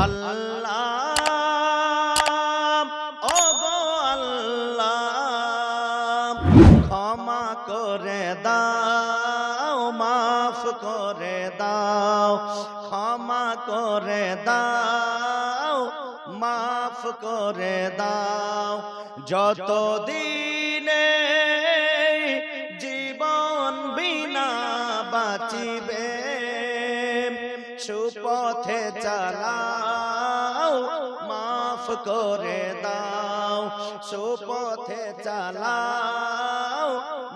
আল্লাহ আল্লাহ, ক্ষমা করে দাও, মাফ করে দাও, ক্ষমা করে দাও, মাফ করে দাও যত করে দাও সুপথে চালাও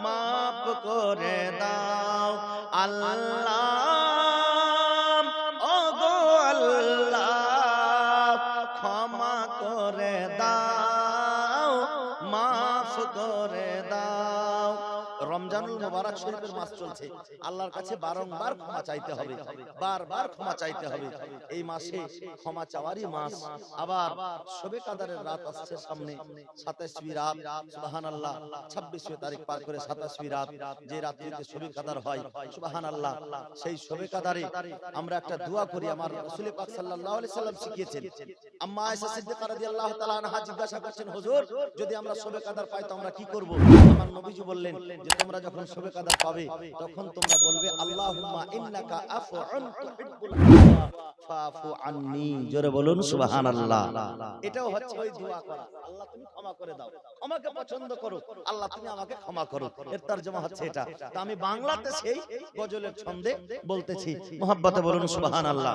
মাফ করে দাও আল্লাহ রমজানুল মোবারক শরীফের মাস চলছে। আল্লাহর কাছে বারংবার ক্ষমা চাইতে হবে। বারবার ক্ষমা চাইতে হবে। এই মাসে ক্ষমা চাওয়ারই মাস। আবার শবে কাদারের রাত আসছে সামনে? সাতাশবি রাত সুবাহান আল্লাহ ছাব্বিশে তারিখ পার করে সাতাশবি রাত যে রাত্রিতে শবে কাদার হয়। সুবাহান আল্লাহ সেই শবে কাদারে আমরা একটা দোয়া করি আমার রাসূল পাক সাল্লাল্লাহু আলাইহি সাল্লাম শিখিয়েছেন আম্মা আয়েশা সিদ্দিকা রাদিয়াল্লাহু তাআলা আনহা জিজ্ঞাসা করছেন হুজুর যদি আমরা শবে কাদার পাই তো আমরা কি করব আমার নবীজি বললেন যে তোমরা যখন শবে কাদার পাবে, তখন তোমরা বলবে, আল্লাহুম্মা ইন্নাকা আফউন তুহিব্বুল ফাফু আন্নি। জোরে বলুন, সুবহানাল্লাহ। এটাও হচ্ছে ওই দোয়া করা। আল্লাহ তুমি ক্ষমা করে দাও। আমাকে পছন্দ করো। আল্লাহ তুমি আমাকে ক্ষমা করো। এর তরজমা হচ্ছে এটা। তো আমি বাংলাতে সেই গজলের ছন্দে বলতেছি। মোহাব্বতে বলুন, সুবহানাল্লাহ।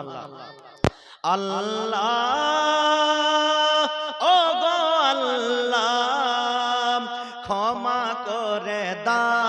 আল্লাহ ও গো আল্লাহ, ক্ষমা করে দাও।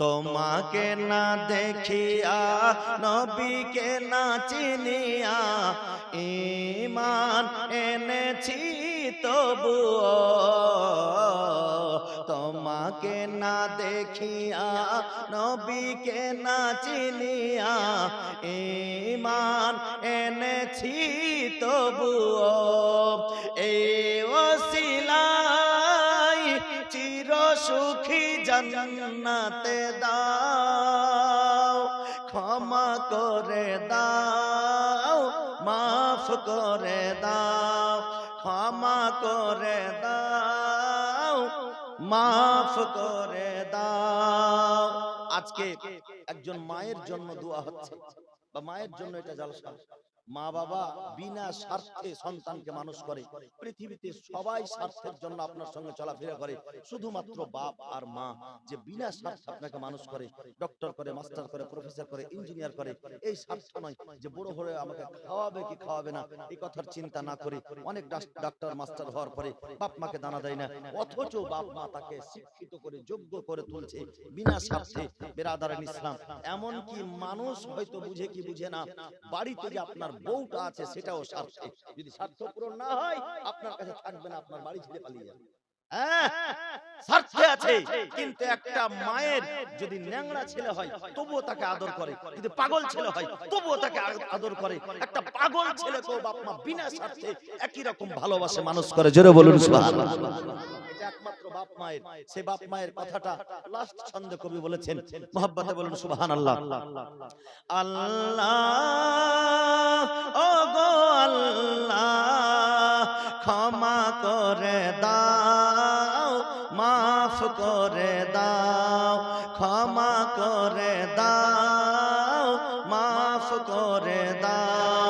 তোমাকে না দেখিয়া, নবীকে না চিনিয়া ইমান এনেছি তবুও। তোমাকে না দেখিয়া, নবীকে না চিনিয়া ইমান এনেছি তবুও। এই ওসিলাই চির সুখী জান্নাতে দাও, ক্ষমা করে দাও, মাফ করে দাও, ক্ষমা করে দাও, মাফ করে দাও। আজকে একজন মায়ের জন্য দোয়া হচ্ছে, বা মায়ের জন্য এটা জলসা। মা বাবা বিনা স্বার্থে সন্তানকে মানুষ করে। পৃথিবীতে সবাই স্বার্থের জন্য আপনার সঙ্গে চলাফেরা করে। শুধুমাত্র বাপ আর মা যে বিনা স্বার্থে আপনাকে মানুষ করে ডক্টর করে মাস্টার করে প্রফেসর করে ইঞ্জিনিয়ার করে এই স্বার্থ নয় যে বড় হলে আমাকে খাওয়াবে কি খাওয়াবে না এই কথার চিন্তা না করে অনেক ডাক্তার মাস্টার হওয়ার পরে বাপ মাকে দানা দেয় না। অথচ বাপ মা তাকে শিক্ষিত করে যোগ্য করে তুলছে। বিনা স্বার্থে বেরাদারান ইসলাম। এমন কি মানুষ হয়তো বুঝে কি বুঝে না বাড়িতে যে আপনার বউটা আছে সেটাও স্বার্থে যদি স্বার্থ পূরণ না হয় আপনার কাছে থাকবে না আপনার বাড়ি ছেড়ে পালিয়ে যাবে। হ্যাঁ, স্বার্থে আছে। কিন্তু একটা মায়ের যদি ন্যাংরা ছেলে হয় তবুও তাকে আদর করে। যদি পাগল ছেলে হয় তবুও তাকে আদর করে। একটা পাগল ছেলেকেও বাপ মা বিনা স্বার্থে একই রকম ভালোবাসে মানুষ করে। জোরে বলুন সুবহানাল্লাহ। এটা একমাত্র বাপ মায়ের। সে বাপ মায়ের কথাটা লাস্ট ছন্দে কবি বলেছেন। মোহাব্বতে বলুন সুবহানাল্লাহ। আল্লাহ ও গো ক্ষমা করে দাও, মাফ করে দাও।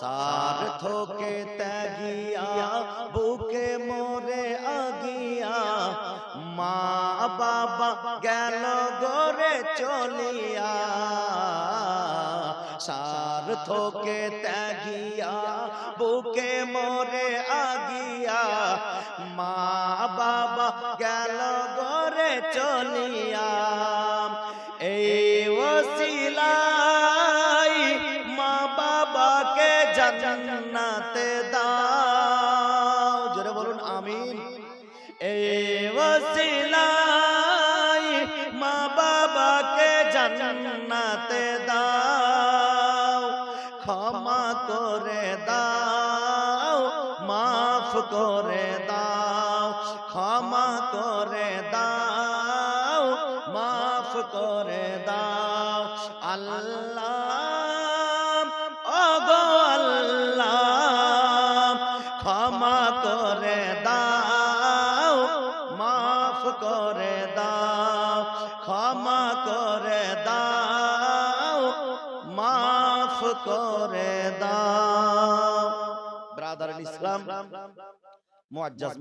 সার্থকে ত্যাগিয়া, বুকে মোরে আগিয়া। মা বাবা গেল গরে চলিয়া। সার্থকে ত্যাগিয়া, বুকে মোরে আগিয়া। মা বাবা জান্নাতে দাও। জোরে বলুন, আমিন। এই ওসিলাই মা বাবাকে জান্নাতে দাও। ক্ষমা করে দাও, মাফ করে দাও। ক্ষমা করে দাও। করে দাও মাফ করে দাও। ব্রাদার ইসলাম মুআজ্জাজ